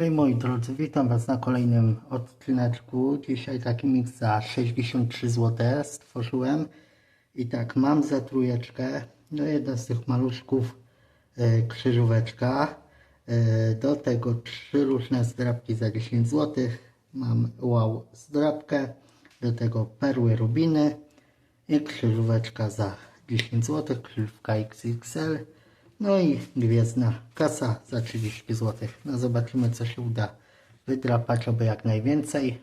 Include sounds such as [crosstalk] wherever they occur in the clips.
Hej moi drodzy, witam Was na kolejnym odcineczku. Dzisiaj taki miks za 63 zł stworzyłem. I tak, mam za trójeczkę, no jeden z tych maluszków e, krzyżóweczka. E, do tego trzy różne zdrabki za 10 zł. Mam wow zdrabkę, do tego perły rubiny i krzyżóweczka za 10 zł, krzyżówka XXL. No i gwiezdna kasa za 30 zł. No zobaczymy co się uda wydrapać, aby jak najwięcej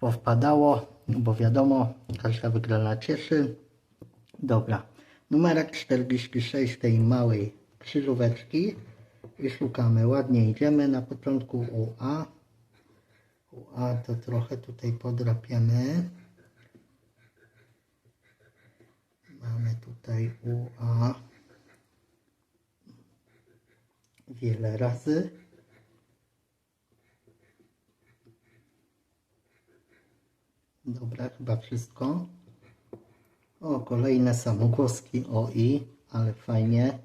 powpadało, bo wiadomo, każda wygrana cieszy. Dobra, numerek 46 tej małej krzyżóweczki i szukamy. Ładnie idziemy na początku UA. UA to trochę tutaj podrapiemy. Mamy tutaj UA. Wiele razy. Dobra, chyba wszystko. O, kolejne samogłoski o i, ale fajnie.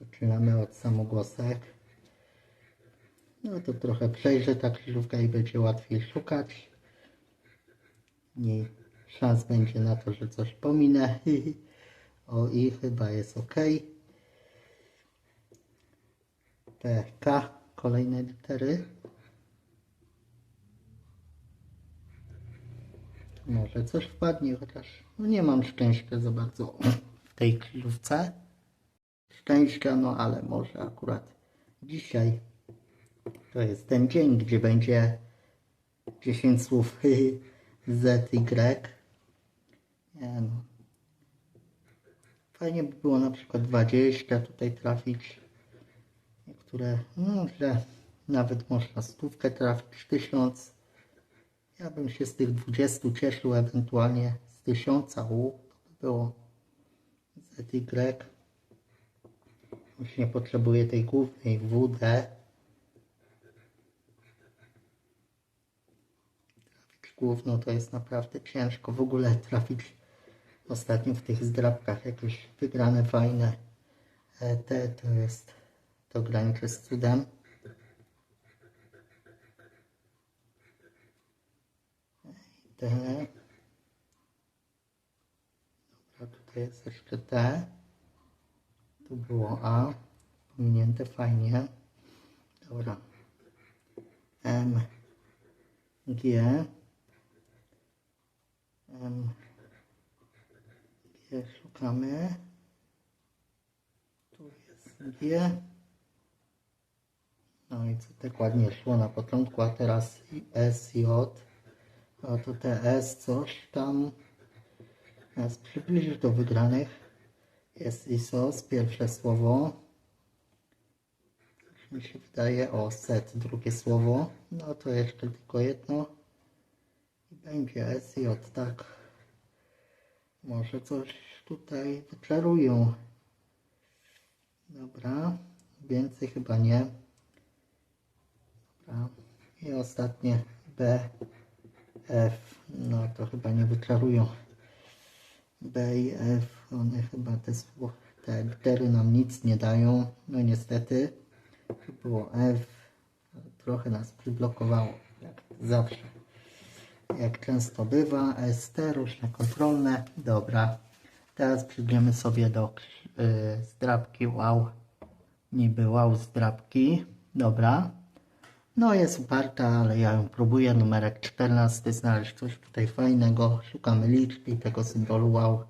Zaczynamy od samogłosek. No to trochę przejrzę ta krzyżówka i będzie łatwiej szukać. Mniej szans będzie na to, że coś pominę. [laughs] O i chyba jest ok. P, K, kolejne litery. Może coś wpadnie, chociaż no nie mam szczęścia za bardzo w tej krzyżówce. Szczęścia, no ale może akurat dzisiaj to jest ten dzień, gdzie będzie 10 słów [laughs] Z, Y. Nie no. Fajnie by było na przykład 20 tutaj trafić które, no, że nawet można stówkę trafić, tysiąc. Ja bym się z tych 20 cieszył, ewentualnie z tysiąca U, to by było ZY. Już nie potrzebuję tej głównej WD. Trafić główną to jest naprawdę ciężko. W ogóle trafić ostatnio w tych zdrabkach jakieś wygrane fajne. Te to jest to graniczy z cudem. T. Dobra, tutaj jest jeszcze T. Tu było A. Pominięte fajnie. Dobra. M. G. M. G szukamy. Tu jest G. No i co tak ładnie szło na początku, a teraz i S, J. No to te S coś tam nas przybliży do wygranych. Jest ISOS, pierwsze słowo. Tak mi się wydaje, o set, drugie słowo. No to jeszcze tylko jedno. I będzie J, tak. Może coś tutaj wyczarują. Dobra, więcej chyba nie. I ostatnie B, F. No to chyba nie wyczarują. B i F, one chyba te, te litery nam nic nie dają. No niestety. Tu było F. Trochę nas przyblokowało, jak zawsze. Jak często bywa. ST, różne kontrolne. Dobra. Teraz przyjdziemy sobie do yy, zdrabki wow. Niby wow zdrabki. Dobra. No jest uparta, ale ja ją próbuję. Numerek 14. Znaleźć coś tutaj fajnego. Szukamy liczby tego symbolu wow.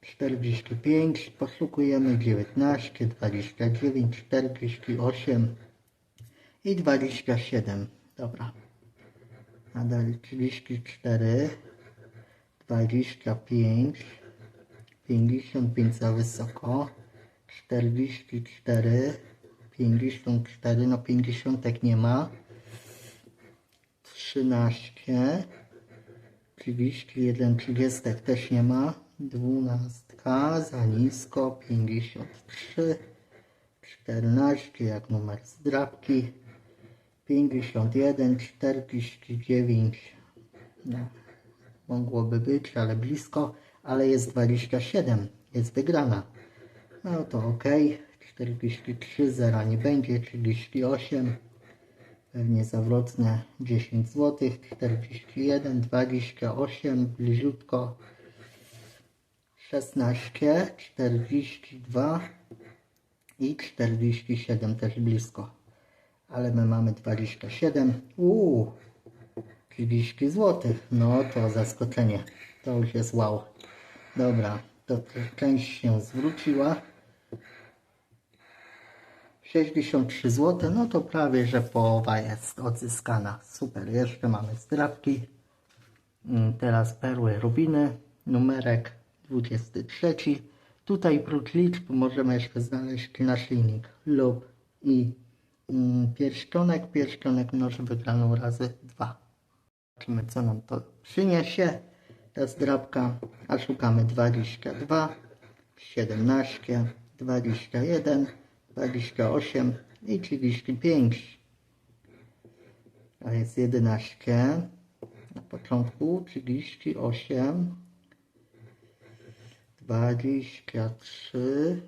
45. Poszukujemy 19, 29, 48 i 27. Dobra. Nadal 34, 25, 55 za wysoko, 44, 54, no 50 nie ma, 13, 31, 30 też nie ma, 12 za nisko, 53, 14 jak numer zdrabki, 51, 49, no, mogłoby być, ale blisko, ale jest 27, jest wygrana. No to ok, 43, zera nie będzie, 38, Pewnie zawrotne 10 zł, 41, 28, bliziutko 16, 42 i 47 też blisko. Ale my mamy 27. Uuu, 30 zł. No to zaskoczenie. To już jest wow. Dobra, to część się zwróciła. 63 zł, no to prawie, że połowa jest odzyskana. Super, jeszcze mamy strawki. Mm, Teraz perły rubiny, numerek 23. Tutaj prócz liczb możemy jeszcze znaleźć naszyjnik lub i mm, pierścionek. Pierścionek mnoży wygraną razy 2. Zobaczymy co nam to przyniesie. Ta zdrabka, a szukamy 22, 17, 21, 28 i 35. A jest 11. Na początku 38, 23,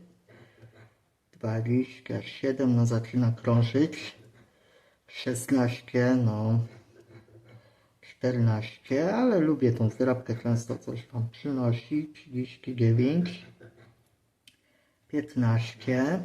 27, no zaczyna krążyć. 16, no 14, ale lubię tą zdrabkę, często coś tam przynosi. 39, 15,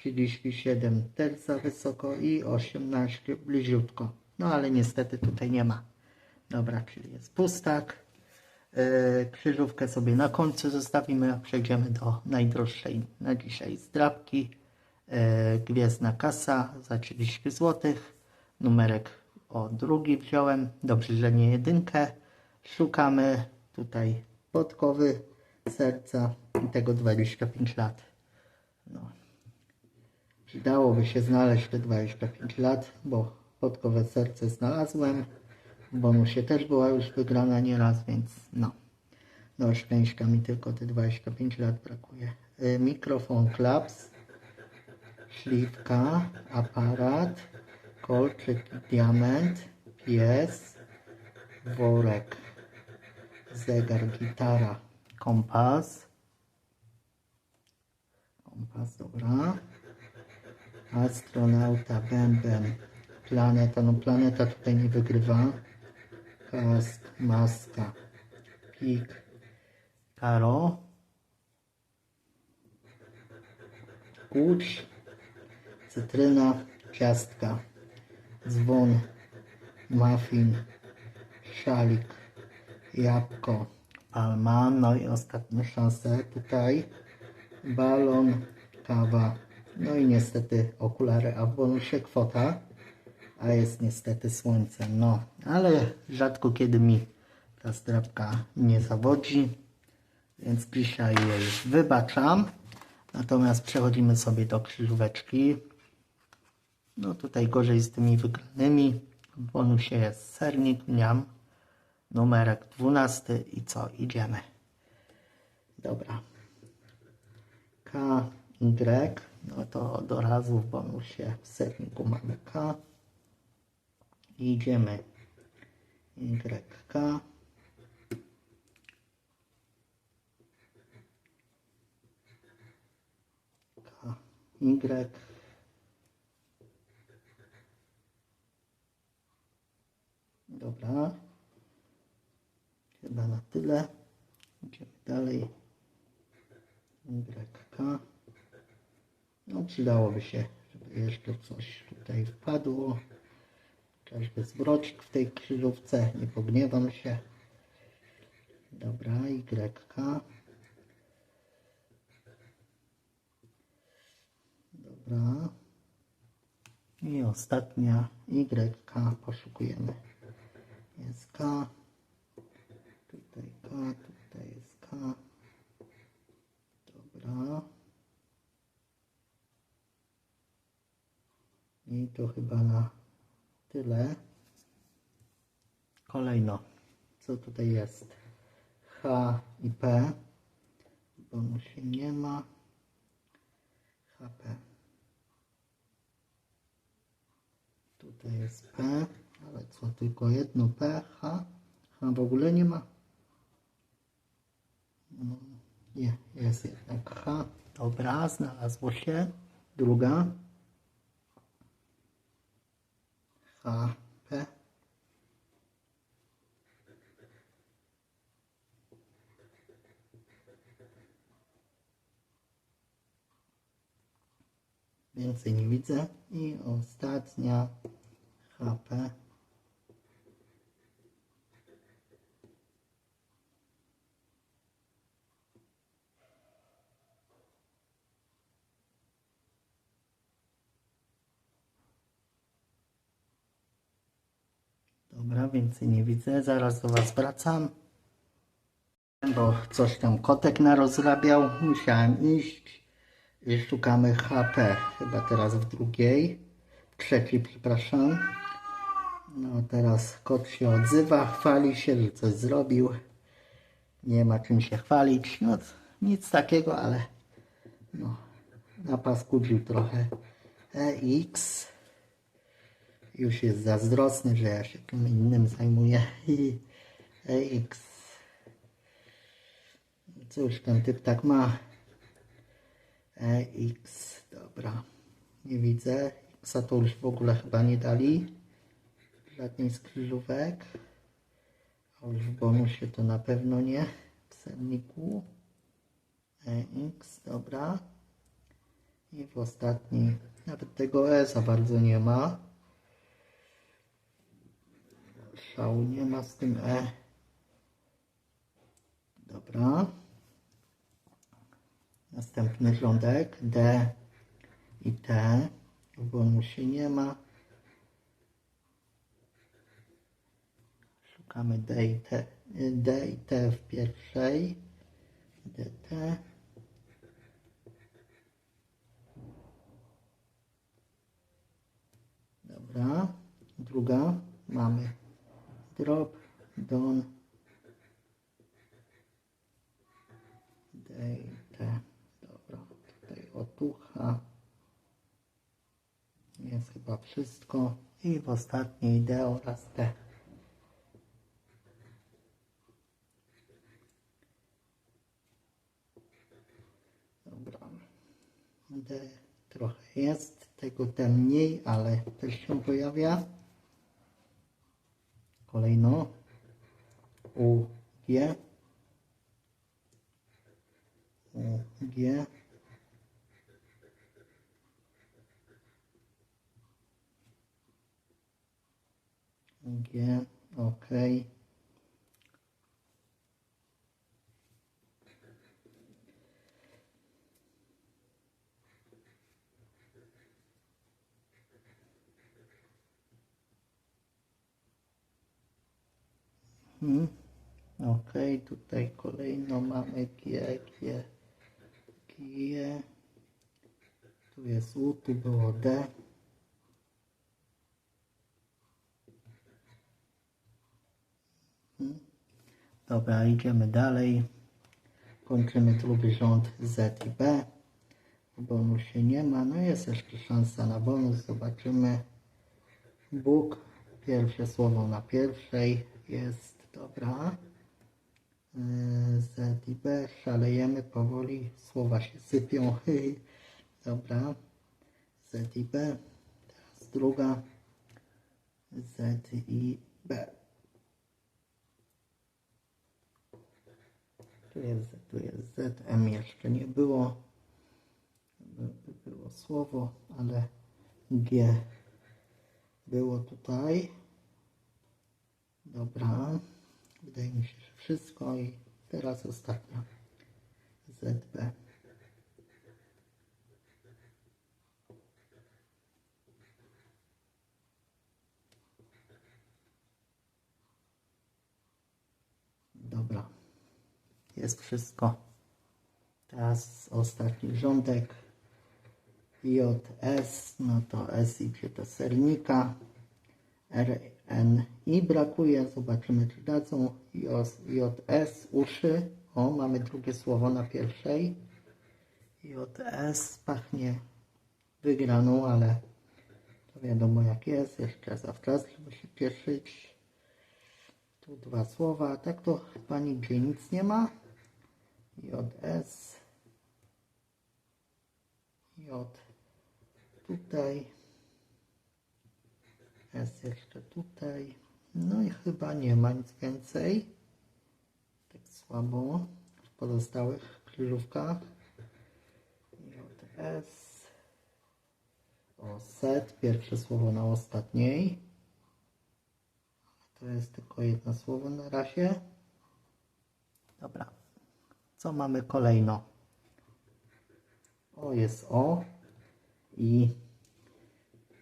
37 też za wysoko i 18 bliziutko. No ale niestety tutaj nie ma. Dobra, czyli jest pustak. Yy, krzyżówkę sobie na końcu zostawimy, a przejdziemy do najdroższej na dzisiaj zdrabki. Yy, kasa za 30 zł. Numerek o drugi wziąłem. Dobrze, że nie jedynkę. Szukamy tutaj podkowy serca i tego 25 lat. No. Przydałoby się znaleźć te 25 lat, bo podkowe serce znalazłem. W bonusie też była już wygrana nieraz, więc no. Do szczęścia mi tylko te 25 lat brakuje. Y, Mikrofon klaps, śliwka, aparat, kolczyk, diament, pies, worek, zegar, gitara, kompas. Kompas, dobra. Astronauta, bęben, planeta. No planeta tutaj nie wygrywa. Kask, maska, pik, karo. Kurcz, cytryna, ciastka, dzwon, muffin, szalik, jabłko, palma, no i ostatnie szanse tutaj, balon, kawa, no i niestety okulary, a w bonusie kwota, a jest niestety słońce, no, ale rzadko kiedy mi ta strapka nie zawodzi, więc dzisiaj jej wybaczam, natomiast przechodzimy sobie do krzyżóweczki, no tutaj gorzej z tymi wygranymi. W bonusie jest sernik, mniam. Numerek 12 i co? Idziemy. Dobra. K, Y. No to od razu w bonusie w serniku mamy K. Idziemy. Y, K. K, Y. Dobra. Chyba na tyle. Idziemy dalej. YK. No przydałoby się, żeby jeszcze coś tutaj wpadło. Chociażby zwrocik w tej krzyżówce. Nie pogniewam się. Dobra, YK. Dobra. I ostatnia YK poszukujemy. Jest K. Tutaj K, tutaj jest K. Dobra. I to chyba na tyle. Kolejno, co tutaj jest? H i P. Bonusie nie ma. HP. Tutaj jest P, ale co, tylko jedno P, H? H w ogóle nie ma. No, nie, jest jednak H. Dobra, znalazło się. Druga. H, P. Więcej nie widzę. I ostatnia HP. Dobra, więcej nie widzę. Zaraz do Was wracam. Bo coś tam kotek narozrabiał. Musiałem iść. I szukamy HP. Chyba teraz w drugiej. W trzeciej, przepraszam. No teraz kot się odzywa, chwali się, że coś zrobił. Nie ma czym się chwalić. No nic takiego, ale no, napaskudził trochę. EX. Już jest zazdrosny, że ja się kim innym zajmuję. I EX. Cóż, ten typ tak ma. EX, dobra. Nie widzę. X to już w ogóle chyba nie dali. Żadnej z krzyżówek. A już w bonusie to na pewno nie. W serniku. EX, dobra. I w ostatniej nawet tego E za bardzo nie ma. Szału nie ma z tym E. Dobra. Następny rządek D i T. W bonusie nie ma. Szukamy D i T. D i T w pierwszej. DT. Dobra. Druga. Mamy drop, don, date. Dobra, tutaj otucha. Jest chyba wszystko. I w ostatniej D oraz T. Dobra. D trochę jest. Tego T mniej, ale też się pojawia. Kolejno. U, G, U, G, G, OK. Hmm. Ok, tutaj kolejno mamy G, G, G. Tu jest U, tu było D. Hmm. Dobra, idziemy dalej. Kończymy drugi rząd Z i B. Bonusie nie ma. No jest jeszcze szansa na bonus. Zobaczymy. Bóg. Pierwsze słowo na pierwszej jest dobra. Z i B. Szalejemy powoli. Słowa się sypią. [laughs] Dobra. Z i B. Teraz druga. Z i B. Tu jest Z, tu jest Z, M jeszcze nie było. By, by było słowo, ale G było tutaj. Dobra. Wydaje mi się, że wszystko i teraz ostatnia. ZB. Dobra. Jest wszystko. Teraz ostatni rządek. JS, no to S idzie do sernika. RN i brakuje, zobaczymy czy dadzą JS uszy, o mamy drugie słowo na pierwszej JS pachnie wygraną, ale to wiadomo jak jest, jeszcze zawczas, żeby się cieszyć. Tu dwa słowa, tak to chyba nigdzie nic nie ma. JS. J tutaj. S jeszcze tutaj. No i chyba nie ma nic więcej. Tak słabo w pozostałych krzyżówkach. JS. O, set, pierwsze słowo na ostatniej. To jest tylko jedno słowo na razie. Dobra. Co mamy kolejno? O, jest O. I,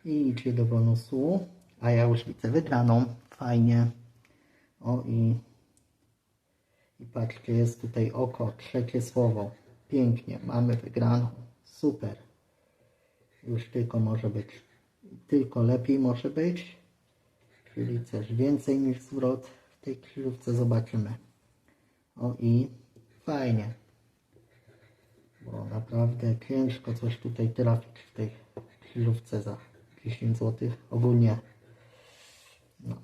i idzie do bonusu. A ja już widzę wygraną. Fajnie. O i, i patrzcie, jest tutaj oko, trzecie słowo. Pięknie, mamy wygraną. Super. Już tylko może być, tylko lepiej może być. Czyli coś więcej niż zwrot w tej krzyżówce zobaczymy. O i fajnie. Bo naprawdę ciężko coś tutaj trafić w tej krzyżówce za 10 zł. Ogólnie no,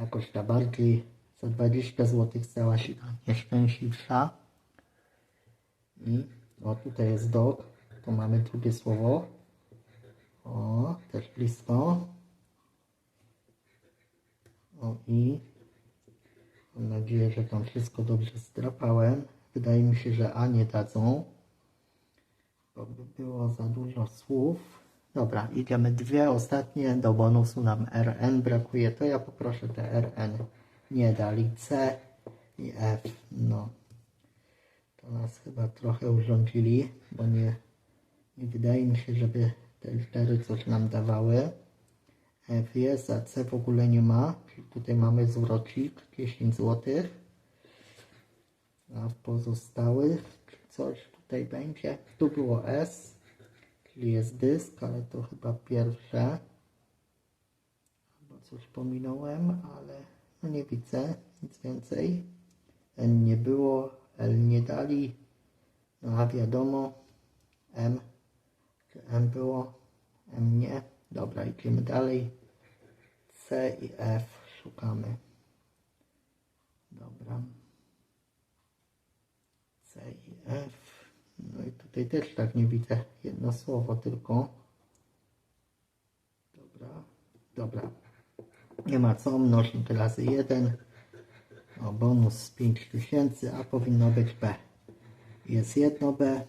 jakoś ta bardziej za 20 zł stała się ta nieszczęśliwsza. I o tutaj jest dog, to mamy drugie słowo. O, też blisko. O i mam nadzieję, że tam wszystko dobrze zdrapałem. Wydaje mi się, że A nie dadzą, bo by było za dużo słów. Dobra, idziemy dwie ostatnie, do bonusu nam RN brakuje, to ja poproszę te RN. Nie dali C i F, no. To nas chyba trochę urządzili, bo nie, nie wydaje mi się, żeby te litery coś nam dawały. F jest, a C w ogóle nie ma. Tutaj mamy zwrocik 10 zł. A pozostałych coś tutaj będzie. Tu było S, czyli jest dysk, ale to chyba pierwsze. Albo coś pominąłem, ale no nie widzę nic więcej. N nie było, L nie dali. No a wiadomo, M. M było? M nie. Dobra, idziemy dalej. C i F szukamy. Dobra. C i F. No i tutaj też tak nie widzę. Jedno słowo tylko. Dobra. Dobra. Nie ma co. Mnożnik razy 1. O, bonus z 5000, a powinno być B. Jest jedno B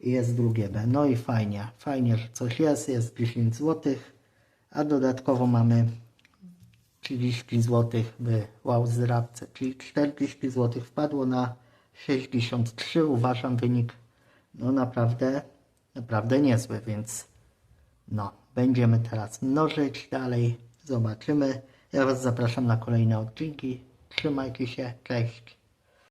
i jest drugie B. No i fajnie. Fajnie, że coś jest. Jest 10 zł. A dodatkowo mamy 30 zł w wow zdrabce, czyli 40 zł wpadło na 63. Uważam wynik no naprawdę, naprawdę niezły, więc no, będziemy teraz mnożyć dalej, zobaczymy. Ja Was zapraszam na kolejne odcinki. Trzymajcie się, cześć.